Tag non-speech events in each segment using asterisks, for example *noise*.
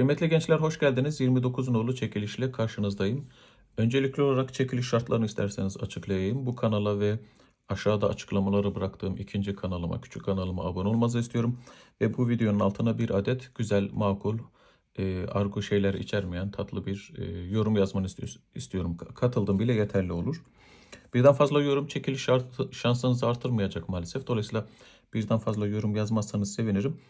Kıymetli gençler hoş geldiniz. 29 nolu çekilişle karşınızdayım. Öncelikli olarak çekiliş şartlarını isterseniz açıklayayım. Bu kanala ve aşağıda açıklamaları bıraktığım ikinci kanalıma, küçük kanalıma abone olmanızı istiyorum. Ve bu videonun altına bir adet güzel, makul, e, argo şeyler içermeyen tatlı bir e, yorum yazmanı istiyor- istiyorum. Katıldım bile yeterli olur. Birden fazla yorum çekiliş şansınızı artırmayacak maalesef. Dolayısıyla birden fazla yorum yazmazsanız sevinirim.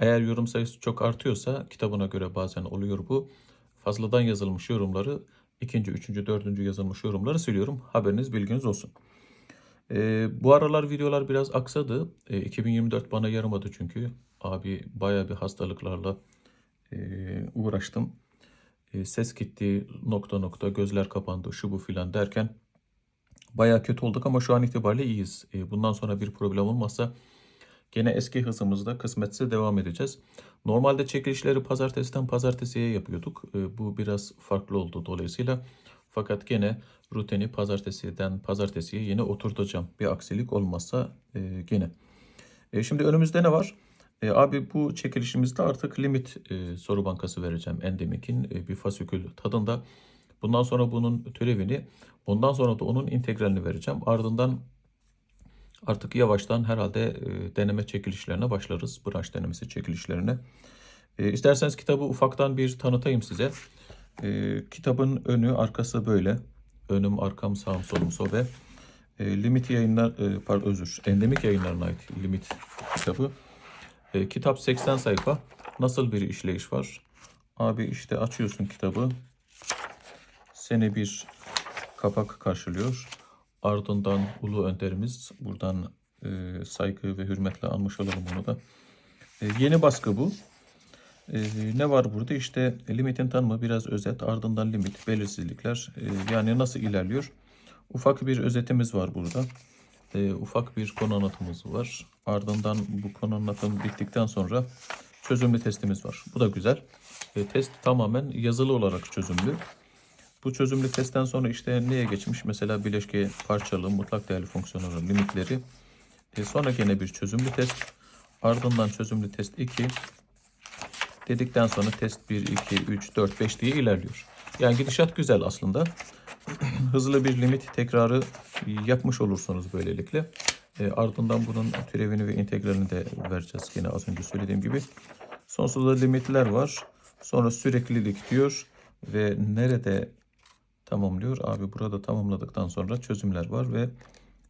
Eğer yorum sayısı çok artıyorsa kitabına göre bazen oluyor bu. Fazladan yazılmış yorumları ikinci, üçüncü, dördüncü yazılmış yorumları siliyorum. Haberiniz bilginiz olsun. Ee, bu aralar videolar biraz aksadı. Ee, 2024 bana yaramadı çünkü. Abi baya bir hastalıklarla e, uğraştım. E, ses gitti, nokta nokta, gözler kapandı, şu bu filan derken baya kötü olduk ama şu an itibariyle iyiyiz. E, bundan sonra bir problem olmazsa Gene eski hızımızda kısmetse devam edeceğiz. Normalde çekilişleri pazartesiden pazartesiye yapıyorduk. E, Bu biraz farklı oldu dolayısıyla. Fakat gene rutini pazartesiden pazartesiye yine oturtacağım. Bir aksilik olmazsa e, gene. E, Şimdi önümüzde ne var? E, abi bu çekilişimizde artık limit soru bankası vereceğim. Endemik'in e, bir fasikül tadında. Bundan sonra bunun türevini, ondan sonra da onun integralini vereceğim. Ardından Artık yavaştan herhalde e, deneme çekilişlerine başlarız. Branş denemesi çekilişlerine. E, isterseniz kitabı ufaktan bir tanıtayım size. E, kitabın önü arkası böyle. Önüm, arkam, sağım, solum, sobe. E, limit yayınlar, pardon özür, endemik yayınlarına ait limit kitabı. Kitap 80 sayfa. Nasıl bir işleyiş var? Abi işte açıyorsun kitabı. Seni bir kapak karşılıyor. Ardından Ulu Önderimiz buradan e, saygı ve hürmetle anmış olalım onu da. E, yeni baskı bu. E, ne var burada? İşte limitin tanımı biraz özet. Ardından limit, belirsizlikler. e, yani nasıl ilerliyor? Ufak bir özetimiz var burada. E, ufak bir konu anlatımız var. Ardından bu konu anlatım bittikten sonra çözümlü testimiz var. Bu da güzel. E, test tamamen yazılı olarak çözümlü. Bu çözümlü testten sonra neye geçmiş? Mesela bileşke parçalı, mutlak değerli fonksiyonların limitleri. E, sonra gene bir çözümlü test. Ardından çözümlü test 2. Dedikten sonra test 1, 2, 3, 4, 5 diye ilerliyor. Yani gidişat güzel aslında. *clears throat* Hızlı bir limit tekrarı yapmış olursunuz böylelikle. E, ardından bunun türevini ve integralini de vereceğiz yine az önce söylediğim gibi. Sonsuzda limitler var. Sonra süreklilik diyor ve nerede tamamlıyor? Abi burada tamamladıktan sonra çözümler var ve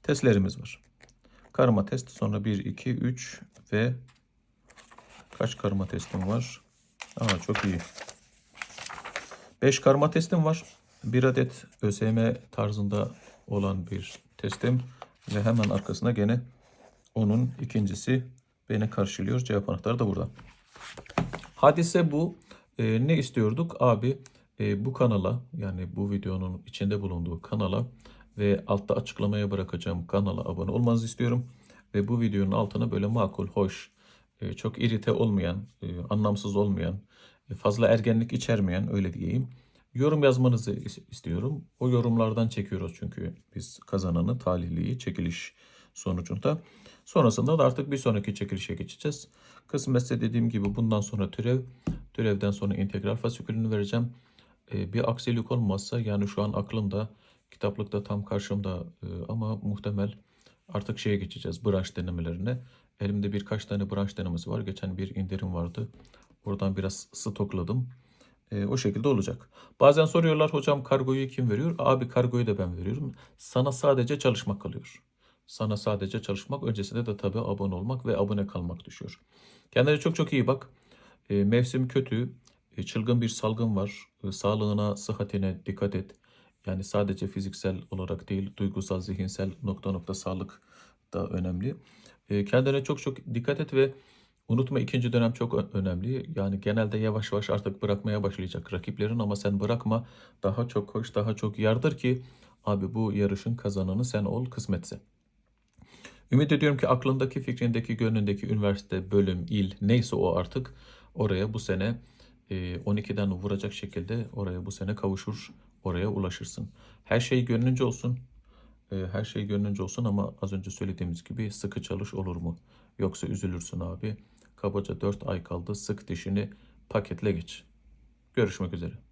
testlerimiz var. Karma test sonra 1, 2, 3 ve kaç karma testim var? Aa çok iyi. 5 karma testim var. Bir adet ÖSYM tarzında olan bir testim ve hemen arkasına gene onun ikincisi beni karşılıyor. Cevap anahtarı da burada. Hadise bu. Ee, ne istiyorduk? Abi e, bu kanala yani bu videonun içinde bulunduğu kanala ve altta açıklamaya bırakacağım kanala abone olmanızı istiyorum. Ve bu videonun altına böyle makul, hoş, e, çok irite olmayan, e, anlamsız olmayan, e, fazla ergenlik içermeyen öyle diyeyim. Yorum yazmanızı is- istiyorum. O yorumlardan çekiyoruz çünkü biz kazananı, talihliyi, çekiliş sonucunda. Sonrasında da artık bir sonraki çekilişe geçeceğiz. Kısmetse dediğim gibi bundan sonra türev, türevden sonra integral fasikülünü vereceğim. Ee, bir aksilik olmazsa yani şu an aklımda, kitaplıkta tam karşımda e, ama muhtemel artık şeye geçeceğiz branş denemelerine. Elimde birkaç tane branş denemesi var. Geçen bir indirim vardı. Oradan biraz stokladım. E, o şekilde olacak. Bazen soruyorlar hocam kargoyu kim veriyor? Abi kargoyu da ben veriyorum. Sana sadece çalışmak kalıyor. Sana sadece çalışmak. Öncesinde de tabii abone olmak ve abone kalmak düşüyor. Kendine çok çok iyi bak. E, mevsim kötü. E, çılgın bir salgın var. E, sağlığına, sıhhatine dikkat et. Yani sadece fiziksel olarak değil, duygusal, zihinsel nokta nokta sağlık da önemli. E, kendine çok çok dikkat et ve unutma ikinci dönem çok önemli. Yani genelde yavaş yavaş artık bırakmaya başlayacak rakiplerin ama sen bırakma. Daha çok koş, daha çok yardır ki abi bu yarışın kazananı sen ol kısmetse. Ümit ediyorum ki aklındaki, fikrindeki, gönlündeki üniversite, bölüm, il neyse o artık oraya bu sene 12'den vuracak şekilde oraya bu sene kavuşur, oraya ulaşırsın. Her şey gönlünce olsun. E, Her şey gönlünce olsun ama az önce söylediğimiz gibi sıkı çalış olur mu? Yoksa üzülürsün abi. Kabaca 4 ay kaldı. Sık dişini paketle geç. Görüşmek üzere.